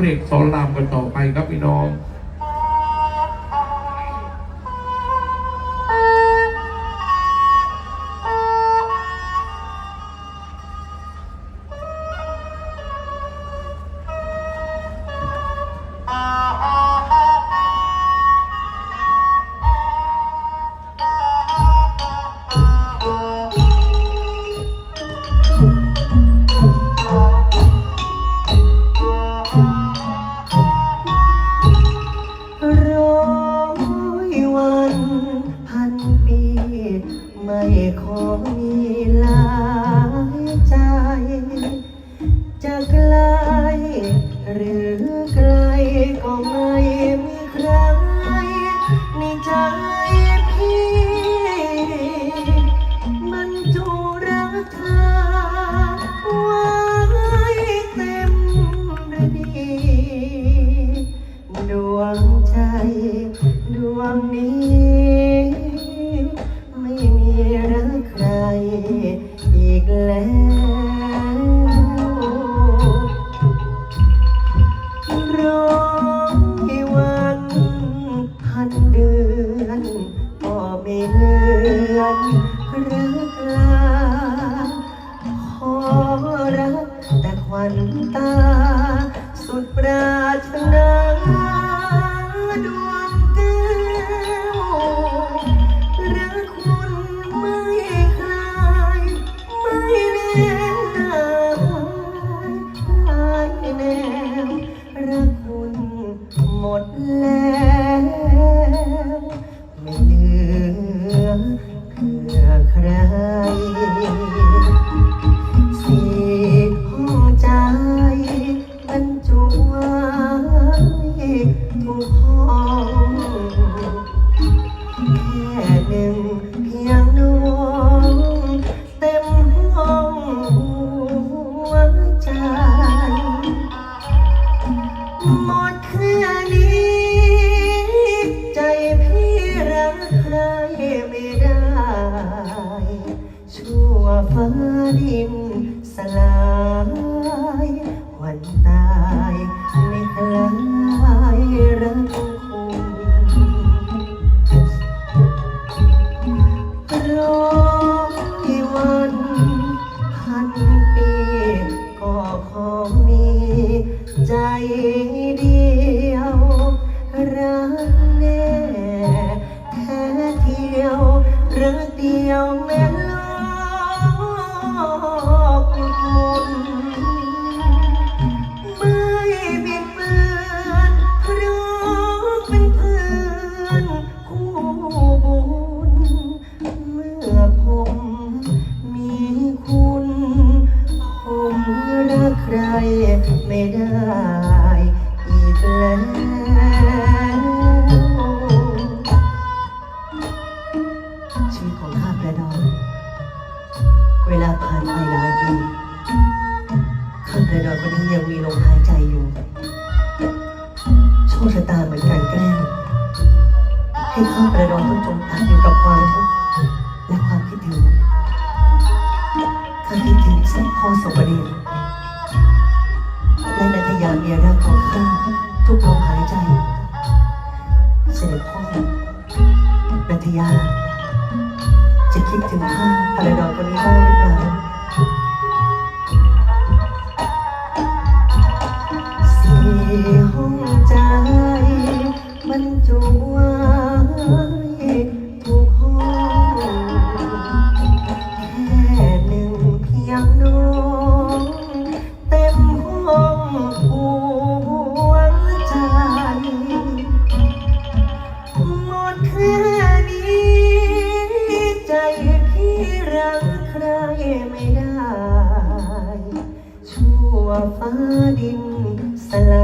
เรียกสอนรามกันต่อไปครับพี่น้อง ไกลหรือไกลก็ไม่มีใคร ในใจพี่ มันจูรักเธอไว้เต็มระดีดวงใจ ดวงนี้ ควันตา นึ่งเพียงน้องเต็มห้องหัวใจหมดแค่นี้ ใจพี่รักใครไม่ได้ ชั่วฟ้าดินสลาย วันตาย ยวรักเดียวแม่ คชะตาเหมือนกันแกล้งให้ข้าพระดอนต้องจมปักอยู่กับความทุกข์และความคิดถึงข้าคิดถึงเส้นพ่อสมบัติและนันทยาเมียรักของข้าทุกลมหายใจเสด็จพ่อนันทยา จะคิดถึงข้าพระดอนคนนี้บ้างหรือเปล่า รรจุไว้ทุกห้องแค่หนึ่งเพียงน้องเต็มห้องหัวใจ หมดแค่นี้ใจพี่รักใครไม่ได้ ชั่วฟ้าดินสลาย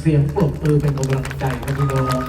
เสียงปรบมือเป็นกำลังใจครับพี่น้อง